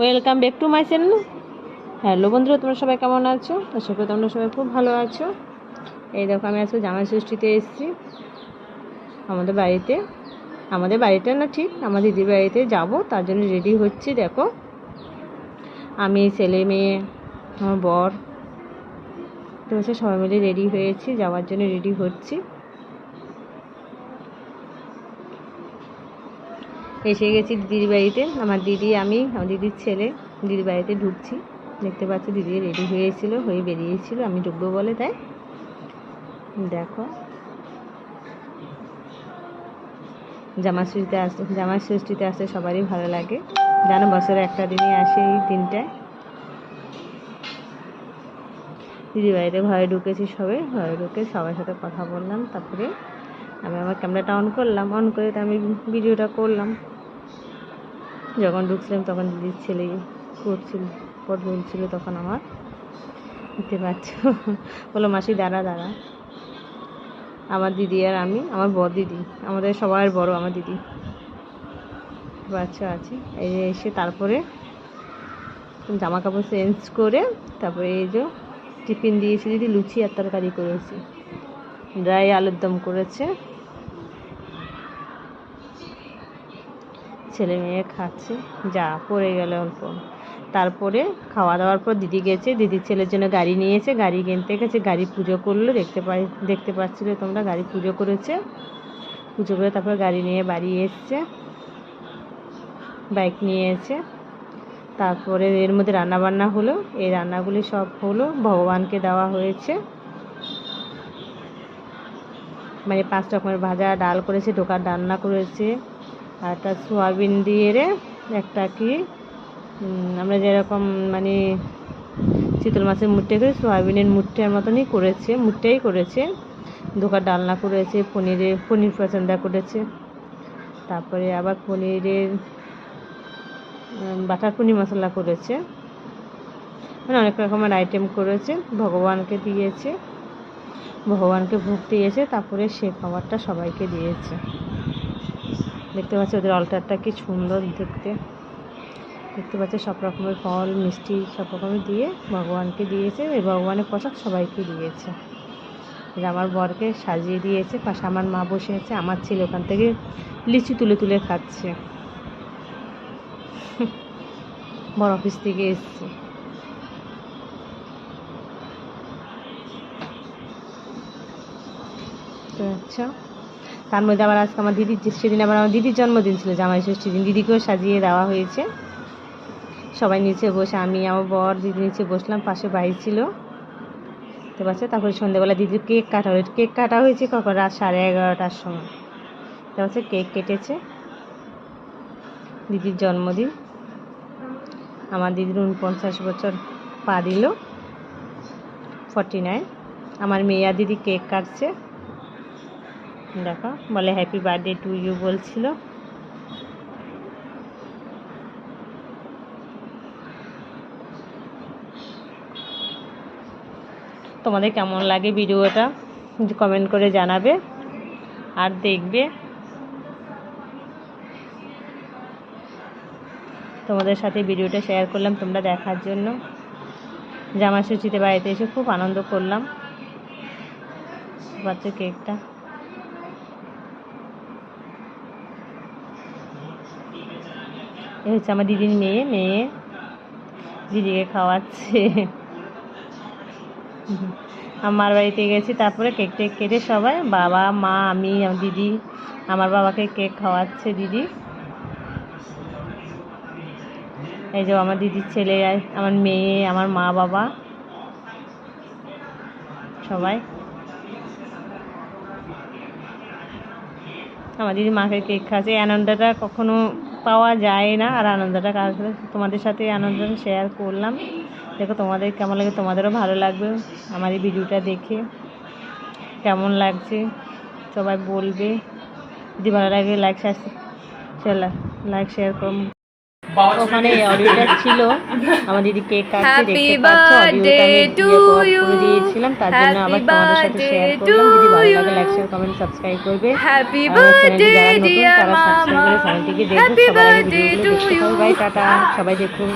Welcome back to my channel hello বন্ধুরা, তোমরা সবাই কেমন আছো? আশা করি তোমরা সবাই খুব ভালো আছো। এই দেখো, আমি আজকে জামাই ষষ্ঠীতে এসেছি আমাদের বাড়িতে। আমাদের বাড়িটা না ঠিক, আমার দিদির বাড়িতে যাব, তার জন্য রেডি হচ্ছি, দেখো। আমি ছেলে মেয়ে, আমার বর, তো সবাই মিলে রেডি হয়েছি, যাওয়ার জন্য রেডি হচ্ছি। এসে গেছি দিদির বাড়িতে। আমার দিদি, আমি, আমার দিদির ছেলে, দিদির বাড়িতে ঢুকছি। দেখতে পাচ্ছি, দিদি রেডি হয়েছিল হয়ে বেরিয়েছিল। আমি ঢুকবো বলে, তাই? দেখো। জামা ষষ্ঠীতে আসতে জামাই ষষ্ঠীতে আসতে সবারই ভালো লাগে। জানো, বছরে একটা দিনই আসে এই দিনটায়। দিদি বাড়িতে ঘরে ঢুকেছি সবে। ঘরে ঢুকে সবার সাথে কথা বললাম, তারপরে আমি আমার ক্যামেরাটা অন করলাম। অন করে আমি ভিডিওটা করলাম। যখন ঢুকছিলাম তখন দিদির ছেলে করছিল পট বলছিল তখন আমার। দেখতে পাচ্ছ বলো মাসি, দাঁড়া দাঁড়া। আমার দিদি আর আমি, আমার বড় দিদি, আমাদের সবার বড় আমার দিদি। বাচ্চা আছে। এই যে এসে তারপরে জামা কাপড় চেঞ্জ করে তারপরে এই যে টিফিন দিয়েছি দিদি, লুচি আর তরকারি করেছি। ড্রাই আলুর দম করেছে। ছেলে মেয়ে খাচ্ছে, যা পড়ে গেল অল্প। তারপরে খাওয়া দাওয়ার পর দিদি গেছে, দিদির ছেলের জন্য গাড়ি নিয়েছে, গাড়ি কিনতে গেছে, গাড়ি পুজো করল, দেখতে পাই, দেখতে পাচ্ছিলে তোমরা, গাড়ি পুজো করেছে। পুজো করে তারপর গাড়ি নিয়ে বাড়ি এসছে, বাইক নিয়ে এসে। তারপরে এর মধ্যে রান্না বান্না হলো, এই রান্নাগুলি সব হলো, ভগবানকে দেওয়া হয়েছে। মানে পাঁচ রকমের ভাজা, ডাল করেছে, ঢোকার রান্না করেছে আর একটা সোয়াবিন দিয়ে রে একটা কি আমরা যেরকম মানে চিতল মাছের মুটে করে, সোয়াবিনের মুটটার মতনই করেছে, মুটটাই করেছে। ধোকার ডালনা করেছে পনিরে পনির পছন্দ করেছে। তারপরে আবার পনিরের বাটার পনির মশলা করেছে। মানে অনেক রকমের আইটেম করেছে, ভগবানকে দিয়েছে। ভগবানকে ভোগ দিয়েছে, তারপরে সে খাবারটা সবাইকে দিয়েছে। দেখতে পাচ্ছি ওদের অল্টারটা কি সুন্দর দেখতে। দেখতে পাচ্ছি সব রকমের ফল, মিষ্টি সব রকমের দিয়ে ভগবানকে দিয়েছে, এই ভগবানের প্রসাদ সবাইকে দিয়েছে। আমার বরকে সাজিয়ে দিয়েছে, পাশে আমার মা বসে আছে, আমার ছেলে ওখান থেকে লিচু তুলে তুলে খাচ্ছে। বড় অফিস থেকে এসছে। আচ্ছা। তার মধ্যে আবার আজকে আমার দিদির সেদিন আবার আমার দিদির জন্মদিন ছিল, জামাই ষষ্ঠী দিন। দিদিকেও সাজিয়ে দেওয়া হয়েছে। সবাই নিচে বসে আমি, আমার বর দিদি নিচে বসলাম, পাশে বাড়ি ছিল। তো পারছে তারপরে সন্ধ্যেবেলা দিদির কেক কাটা হয়েছে। কেক কাটা হয়েছে কখন? রাত সাড়ে এগারোটার সময়। তো হচ্ছে কেক কেটেছে। দিদির জন্মদিন। আমার দিদির উনপঞ্চাশ বছর পা দিল। ফর্টি নাইন আমার মেয়া দিদি কেক কাটছে। দেখো, বলে হ্যাপি বার্থডে টু ইউ বলছিল। তোমাদের কেমন লাগে ভিডিওটা? কমেন্ট করে জানাবে। আর দেখবে। তোমাদের সাথে ভিডিওটা শেয়ার করলাম, তোমরা দেখার জন্য। জামা ষষ্ঠীতে বাড়িতে এসে খুব আনন্দ করলাম। বাচ্চা কেকটা। এ হচ্ছে আমার দিদির মেয়ে মেয়ে দিদিকে খাওয়াচ্ছে। আমার বাড়িতে গেছি, তারপরে কেক টেক কেটে সবাই বাবা, মা, আমি, আমার দিদি, আমার বাবাকে কেক খাওয়াচ্ছে দিদি। এই যে আমার দিদির ছেলে, আমার মেয়ে, আমার মা, বাবা, সবাই। আমার দিদি মাকে কেক খাচ্ছে আনন্দটা কখনো পাওয়া যায় না আর আনন্দটা কার তোমাদের সাথে আনন্দটা শেয়ার করলাম। দেখো তোমাদের কেমন লাগে, তোমাদেরও ভালো লাগবে আমার এই ভিডিওটা দেখে। কেমন লাগছে? সবাই বলবে। যদি ভালো লাগে লাইক শেয়ার লাইক শেয়ার করুন ওখানে অডিওটা ছিল। আমার দিদি কেক কাটতে দেখতে পাচ্ছ অডিওটা আমি. দিয়েছিলাম তার জন্য আবার তোমাদের সাথে শেয়ার করলাম। যদি ভালো লাগে লাইক শেয়ার কমেন্ট সাবস্ক্রাইব করবে। হ্যাপি বার্থডে ডিয়ার মামা happy birthday to you bye tata. সবাই দেখুন।